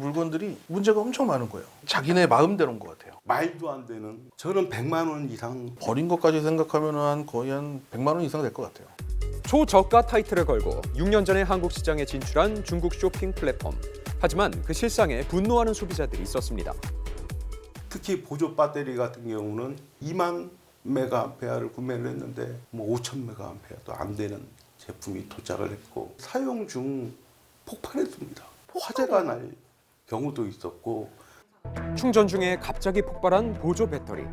물건들이 문제가 엄청 많은 거예요. 자기네 마음대로인 것 같아요. 말도 안 되는 저는 100만 원 이상 버린 것까지 생각하면 한 거의 한 100만 원 이상 될 것 같아요. 초저가 타이틀을 걸고 6년 전에 한국 시장에 진출한 중국 쇼핑 플랫폼. 하지만 그 실상에 분노하는 소비자들이 있었습니다. 특히 보조 배터리 같은 경우는 2만 메가암페어를 구매를 했는데 뭐 5천 메가암페어도 안 되는 제품이 도착을 했고 사용 중 폭발했습니다. 화재가 날 경우도 있었고 충전 중에 갑자기 폭발한 보조 배터리.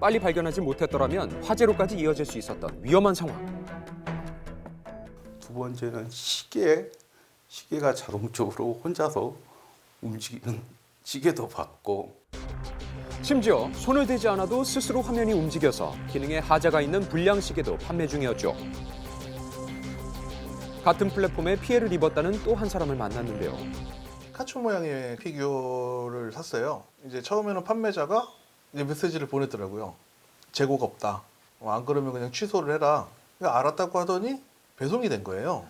빨리 발견하지 못했더라면 화재로까지 이어질 수 있었던 위험한 상황. 두 번째는 시계 시계가 자동적으로 혼자서 움직이는 시계도 봤고 심지어 손을 대지 않아도 스스로 화면이 움직여서 기능에 하자가 있는 불량 시계도 판매 중이었죠. 같은 플랫폼에 피해를 입었다는 또 한 사람을 만났는데요. 카츠 모양의 피규어를 샀어요. 이제 처음에는 판매자가 이제 메시지를 보냈더라고요. 재고가 없다. 어, 안 그러면 그냥 취소를 해라. 그러니까 알았다고 하더니 배송이 된 거예요.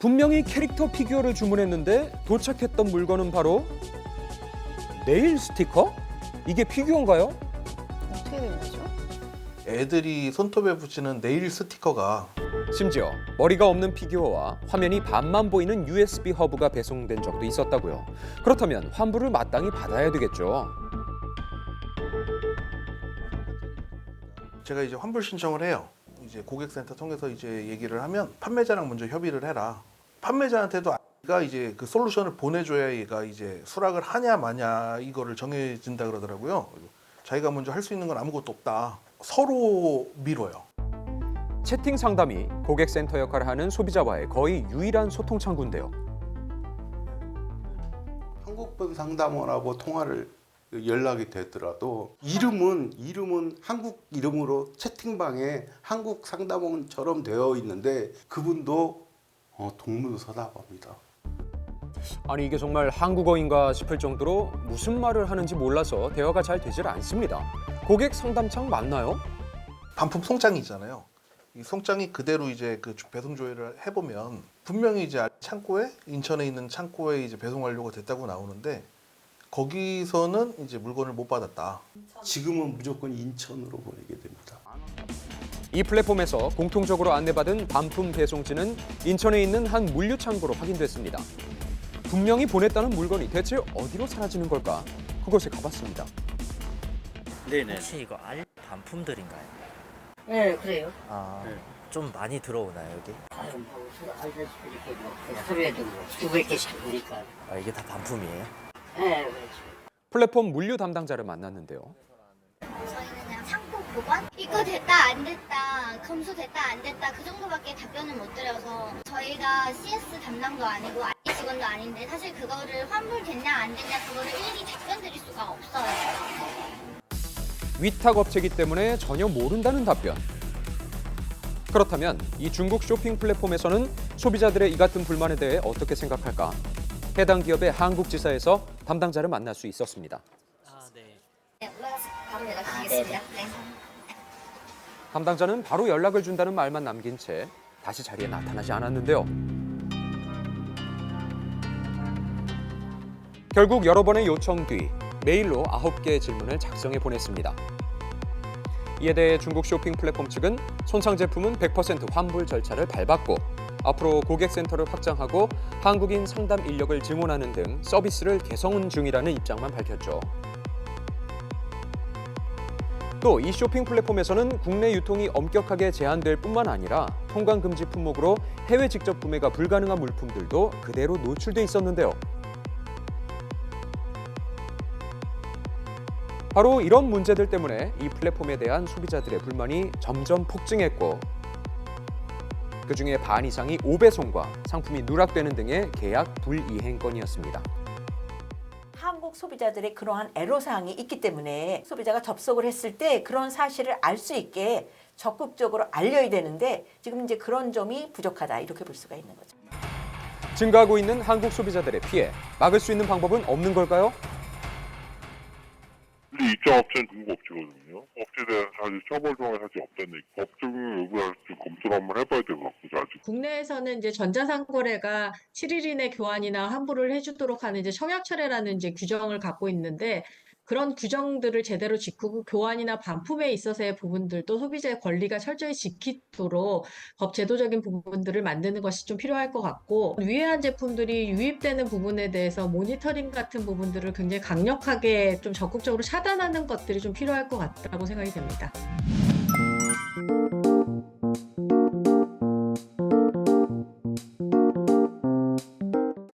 분명히 캐릭터 피규어를 주문했는데 도착했던 물건은 바로 네일 스티커? 이게 피규어인가요? 어떻게 된 거죠? 애들이 손톱에 붙이는 네일 스티커가 심지어 머리가 없는 피규어와 화면이 반만 보이는 USB 허브가 배송된 적도 있었다고요. 그렇다면 환불을 마땅히 받아야 되겠죠. 제가 이제 환불 신청을 해요. 이제 고객센터 통해서 이제 얘기를 하면 판매자랑 먼저 협의를 해라. 판매자한테도 가 이제 그 솔루션을 보내줘야 얘가 이제 수락을 하냐 마냐 이거를 정해진다 그러더라고요. 자기가 먼저 할 수 있는 건 아무것도 없다. 서로 미뤄요. 채팅 상담이 고객센터 역할을 하는 소비자와의 거의 유일한 소통 창구인데요. 한국분 상담원하고 통화를 연락이 되더라도 이름은 이름은 한국 이름으로 채팅방에 한국 상담원처럼 되어 있는데 그분도 어, 동문서다고 합니다. 아니 이게 정말 한국어인가 싶을 정도로 무슨 말을 하는지 몰라서 대화가 잘 되질 않습니다. 고객 상담창 맞나요? 반품 송장이 있잖아요. 이 송장이 그대로 이제 그 배송 조회를 해보면 분명히 이제 창고에 인천에 있는 창고에 이제 배송 완료가 됐다고 나오는데 거기서는 이제 물건을 못 받았다. 지금은 무조건 인천으로 보내게 됩니다. 이 플랫폼에서 공통적으로 안내받은 반품 배송지는 인천에 있는 한 물류 창고로 확인됐습니다. 분명히 보냈다는 물건이 대체 어디로 사라지는 걸까? 그곳에 가봤습니다. 네네. 혹시 이거 알 반품들인가요? 네, 그래요. 아, 좀 많이 들어오나요 여기? 아유, 뭐, 서로 뭐, 하루에도 뭐, 수백 개씩 오니까. 아 이게 다 반품이에요? 네, 그렇죠. 플랫폼 물류 담당자를 만났는데요. 저희는 그냥 상품 보관? 이거 됐다 안 됐다 검수 됐다 안 됐다 그 정도밖에 답변을 못 드려서 저희가 CS 담당도 아니고 IT 직원도 아닌데 사실 그거를 환불 됐냐 안 됐냐 그거를 일일이 답변 드릴 수가 없어요. 위탁 업체이기 때문에 전혀 모른다는 답변. 그렇다면 이 중국 쇼핑 플랫폼에서는 소비자들의 이 같은 불만에 대해 어떻게 생각할까? 해당 기업의 한국 지사에서 담당자를 만날 수 있었습니다. 담당자는 바로 연락을 준다는 말만 남긴 채 다시 자리에 나타나지 않았는데요. 결국 여러 번의 요청 뒤 메일로 9개의 질문을 작성해 보냈습니다. 이에 대해 중국 쇼핑 플랫폼 측은 손상 제품은 100% 환불 절차를 밟았고 앞으로 고객센터를 확장하고 한국인 상담 인력을 증원하는 등 서비스를 개선 중이라는 입장만 밝혔죠. 또 이 쇼핑 플랫폼에서는 국내 유통이 엄격하게 제한될 뿐만 아니라 통관 금지 품목으로 해외 직접 구매가 불가능한 물품들도 그대로 노출돼 있었는데요. 바로 이런 문제들 때문에 이 플랫폼에 대한 소비자들의 불만이 점점 폭증했고 그 중에 반 이상이 오배송과 상품이 누락되는 등의 계약 불이행 건이었습니다. 한국 소비자들의 그러한 애로사항이 있기 때문에 소비자가 접속을 했을 때 그런 사실을 알 수 있게 적극적으로 알려야 되는데 지금 이제 그런 점이 부족하다 이렇게 볼 수가 있는 거죠. 증가하고 있는 한국 소비자들의 피해 막을 수 있는 방법은 없는 걸까요? 입장 업체는 중국 업체거든요. 업체에 대한 사실 처벌 조항이 사실 없다는 얘기. 법적인 여부를 좀 검토를 한번 해봐야 될 것 같고 아직. 국내에서는 이제 전자상거래가 7일 이내 교환이나 환불을 해주도록 하는 이제 청약 철회라는 이제 규정을 갖고 있는데 그런 규정들을 제대로 지키고 교환이나 반품에 있어서의 부분들도 소비자의 권리가 철저히 지키도록 법 제도적인 부분들을 만드는 것이 좀 필요할 것 같고 위해한 제품들이 유입되는 부분에 대해서 모니터링 같은 부분들을 굉장히 강력하게 좀 적극적으로 차단하는 것들이 좀 필요할 것 같다고 생각이 됩니다.